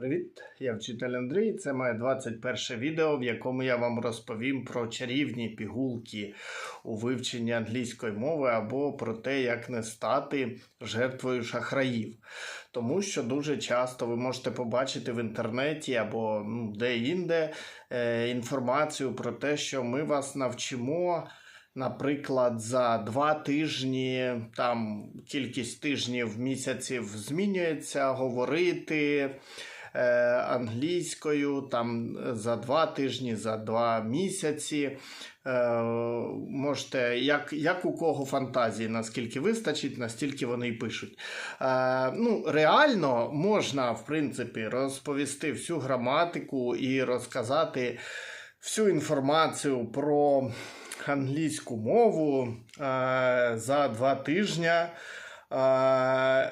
Привіт, я вчитель Андрій. Це моє 21 відео, в якому я вам розповім про чарівні пігулки у вивченні англійської мови або про те, як не стати жертвою шахраїв. Тому що дуже часто ви можете побачити в інтернеті або ну, де-інде е, інформацію про те, що ми вас навчимо. Наприклад, за два тижні там кількість тижнів місяців змінюється, говорити англійською там за два тижні, за два місяці. Е, можете, як, як у кого фантазії, наскільки вистачить, настільки вони і пишуть. Е, ну, реально можна, в принципі, розповісти всю граматику і розказати всю інформацію про англійську мову е, за два тижні. Е,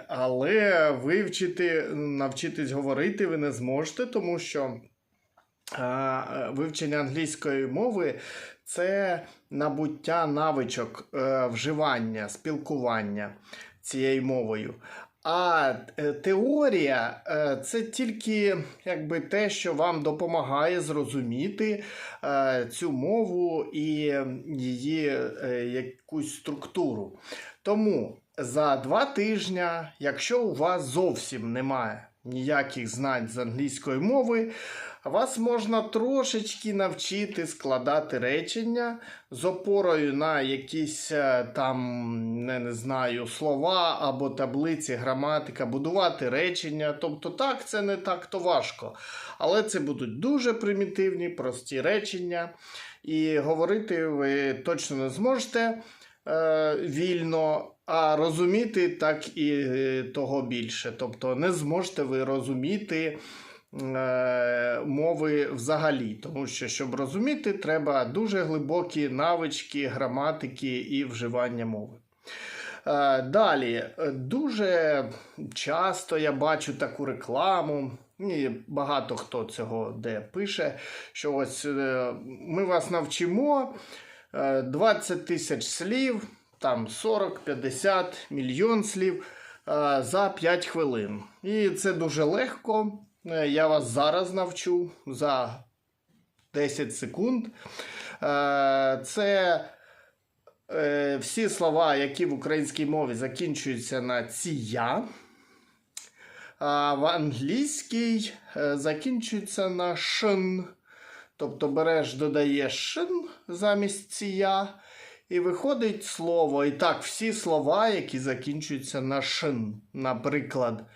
але вивчити, навчитись говорити ви не зможете, тому що е, вивчення англійської мови це набуття навичок е, вживання, спілкування цією мовою. А теорія це тільки якби те, що вам допомагає зрозуміти цю мову і її якусь структуру. Тому за два тижні, якщо у вас зовсім немає ніяких знань з англійської мови, вас можна трошечки навчити складати речення з опорою на якісь е, там, не, не знаю, слова або таблиці, граматика, будувати речення. Тобто, так, це не так то важко. Але це будуть дуже примітивні, прості речення. І говорити ви точно не зможете е, вільно. А розуміти так і е, того більше. Тобто не зможете ви розуміти е, мови взагалі. Тому що, щоб розуміти, треба дуже глибокі навички граматики і вживання мови. Е, Далі, дуже часто я бачу таку рекламу. І багато хто цього де пише, що ось ми вас навчимо е, 20 тисяч слів, там 40-50 мільйон слів е, за 5 хвилин. І це дуже легко. Е, Я вас зараз навчу за 10 секунд. Е, Це всі слова, які в українській мові закінчуються на ція. А в англійській закінчується на шн. Тобто береш, додаєш шн замість ція, і виходить слово. І так, всі слова, які закінчуються на шн. Наприклад,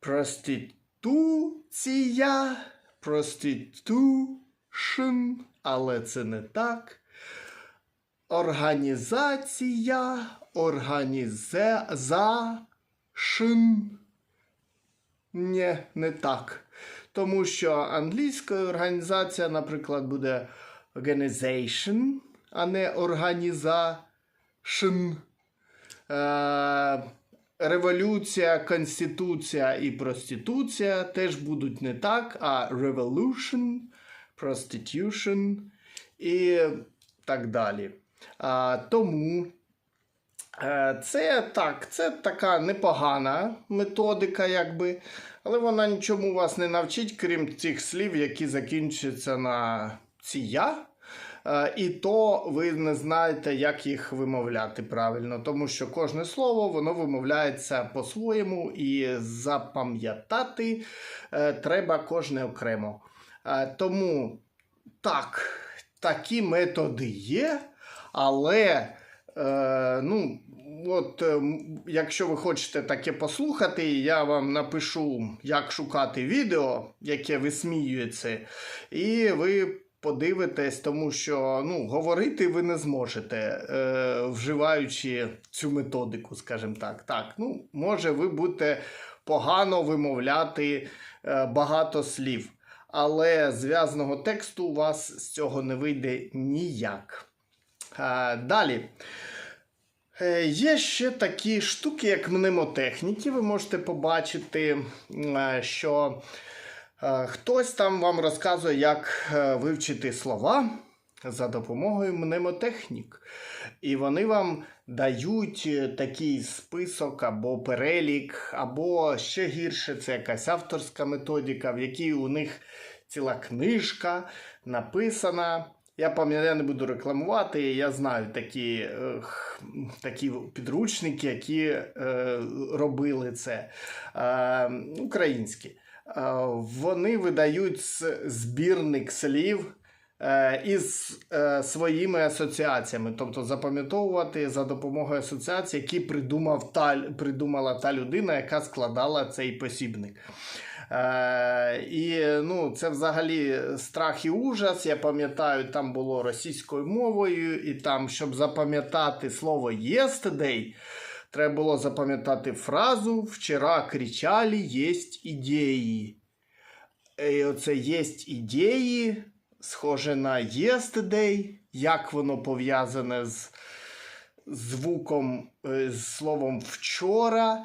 проституція, проститушн, але це не так. Організація, організашн. Ні, не так. Тому що англійською організація, наприклад, буде organization, а не organization. Е, революція, конституція і проституція теж будуть не так, а revolution, prostitution і так далі. Тому е, це так, це така непогана методика, якби, але вона нічому вас не навчить, крім цих слів, які закінчуються на ція. Е, І то ви не знаєте, як їх вимовляти правильно, тому що кожне слово воно вимовляється по-своєму, і запам'ятати е, треба кожне окремо. Е, Тому так, такі методи є, але ну, от, якщо ви хочете таке послухати, я вам напишу, як шукати відео, яке висміюється, і ви подивитесь, тому що ну, говорити ви не зможете, е, вживаючи цю методику, скажімо так. Так, ну, може, ви будете погано вимовляти е, багато слів, але зв'язаного тексту у вас з цього не вийде ніяк. Е, далі. Е, Є ще такі штуки, як мнемотехніки. Ви можете побачити, е, що хтось там вам розказує, як е, вивчити слова. за допомогою мнемотехнік. І вони вам дають е, такий список або перелік, або ще гірше, це якась авторська методика, в якій у них ціла книжка написана. Я пам'ятаю, я не буду рекламувати. Я знаю такі, е, такі підручники, які е, робили це е, українські. Е, вони видають збірник слів е, із е, своїми асоціаціями, тобто запам'ятовувати за допомогою асоціацій, які придумав та, придумала та людина, яка складала цей посібник. Е, і ну, це взагалі страх і ужас. Я пам'ятаю, там було російською мовою, і там, щоб запам'ятати слово yesterday, треба було запам'ятати фразу Вчора кричали, єсть ідеї. І оце єсть ідеї, схоже на yesterday, як воно пов'язане з звуком, е, з словом вчора.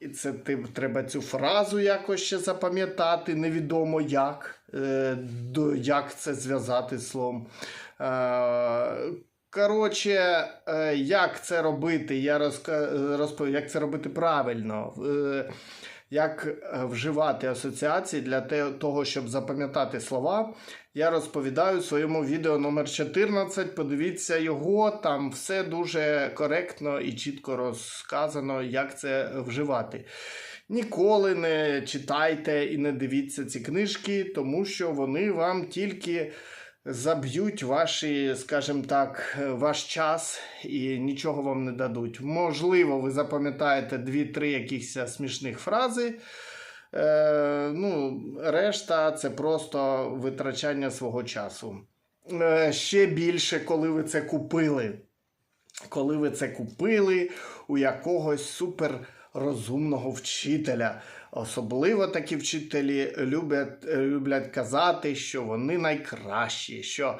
І це треба цю фразу якось ще запам'ятати, невідомо як, е, як це зв'язати з словом. Коротше, е, як це робити, я розповів, як це робити правильно. Е, як е, вживати асоціації для того, щоб запам'ятати слова, я розповідаю в своєму відео номер 14. Подивіться його, там все дуже коректно і чітко розказано, як це вживати. Ніколи не читайте і не дивіться ці книжки, тому що вони вам тільки заб'ють ваші, скажімо так, ваш час і нічого вам не дадуть. Можливо, ви запам'ятаєте 2-3 якихось смішних фрази. Е, ну, решта це просто витрачання свого часу. Е, ще більше, коли ви це купили. Коли ви це купили у якогось суперрозумного вчителя. Особливо такі вчителі люблять, люблять казати, що вони найкращі, що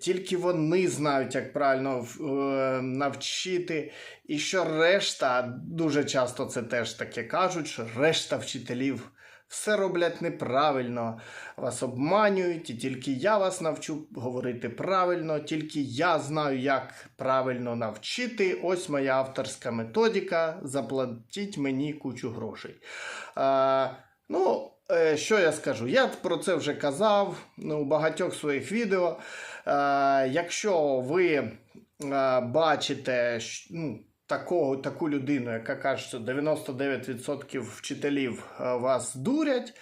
тільки вони знають, як правильно е, навчити, і що решта, дуже часто це теж таке кажуть, що решта вчителів все роблять неправильно, вас обманюють, і тільки я вас навчу говорити правильно, тільки я знаю, як правильно навчити. Ось моя авторська методика. Заплатіть мені кучу грошей. А, ну, е, що я скажу? Я про це вже казав ну, у багатьох своїх відео. А, якщо ви бачите, ну, такого, таку людину, яка каже, що 99% вчителів е, вас дурять,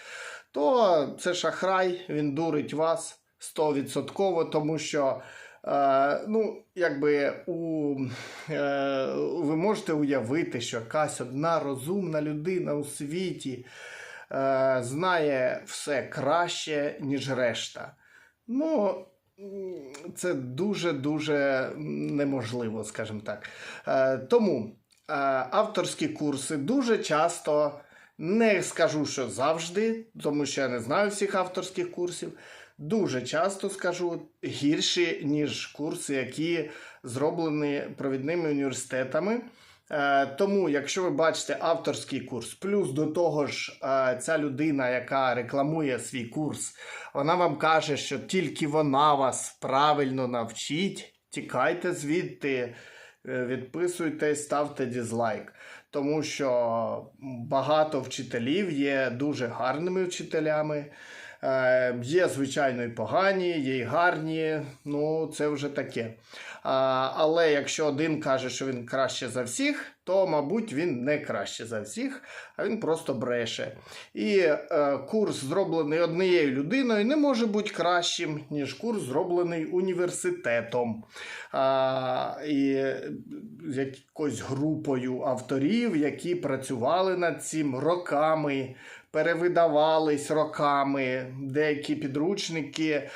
то це шахрай, він дурить вас 100%, тому що. Е, ну, якби у, е, ви можете уявити, що якась одна розумна людина у світі е, знає все краще, ніж решта. Ну, це дуже-дуже неможливо, скажімо так. Е, тому е, авторські курси дуже часто, не скажу, що завжди, тому що я не знаю всіх авторських курсів. Дуже часто скажу гірші, ніж курси, які зроблені провідними університетами. Е, Тому, якщо ви бачите авторський курс, плюс до того ж, е, ця людина, яка рекламує свій курс, вона вам каже, що тільки вона вас правильно навчить, тікайте звідти, е, відписуйтесь, ставте дізлайк. Тому що багато вчителів є дуже гарними вчителями. Е, Є, звичайно, і погані, є і гарні, ну це вже таке. Але якщо один каже, що він краще за всіх, то, мабуть, він не краще за всіх, а він просто бреше. І е, курс, зроблений однією людиною, не може бути кращим, ніж курс, зроблений університетом. І якоюсь групою авторів, які працювали над цим роками перевидавались роками. Деякі підручники, е,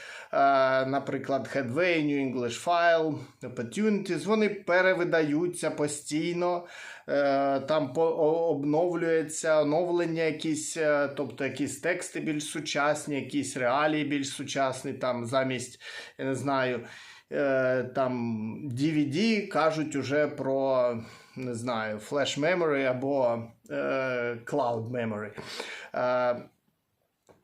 наприклад, Headway, New English File, Opportunities, вони перевидаються постійно. Е, Там обновлюється оновлення якісь, е, тобто якісь тексти більш сучасні, якісь реалії більш сучасні, там замість, я не знаю. Там DVD кажуть уже про не знаю, Flash Memory або Cloud Memory. Е,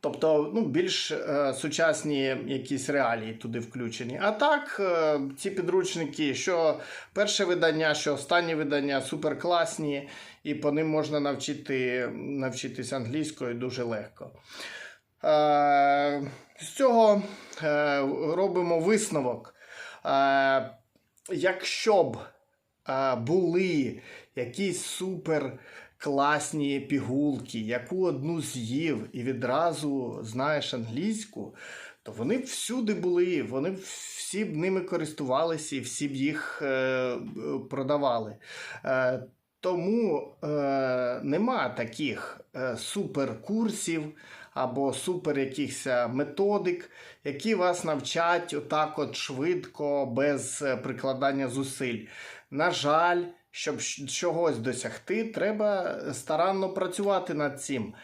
Тобто, ну, більш е, сучасні якісь реалії туди включені. А так, е, ці підручники, що перше видання, що останнє видання, суперкласні, і по ним можна навчити, навчитись англійською дуже легко. Е, з цього е, робимо висновок. Е, якщо б е, були якісь супер класні пігулки, яку одну з'їв і відразу знаєш англійську, то вони б всюди були, вони б всі б ними користувалися і всі б їх е, продавали. Е, тому е, нема таких е, суперкурсів або супер якихось е, методик, які вас навчать отак от швидко, без е, прикладання зусиль. На жаль, щоб чогось досягти, треба старанно працювати над цим.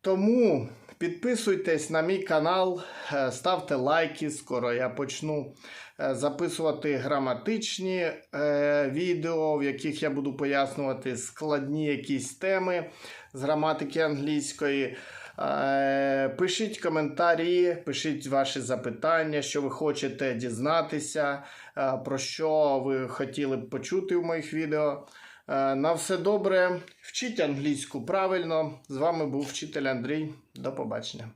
Тому підписуйтесь на мій канал, е, ставте лайки. Скоро я почну е, записувати граматичні е, відео, в яких я буду пояснювати складні якісь теми з граматики англійської. Е, Пишіть коментарі, пишіть ваші запитання, що ви хочете дізнатися, е, про що ви хотіли б почути в моїх відео. Е, На все добре. Вчіть англійську правильно. З вами був вчитель Андрій. До побачення.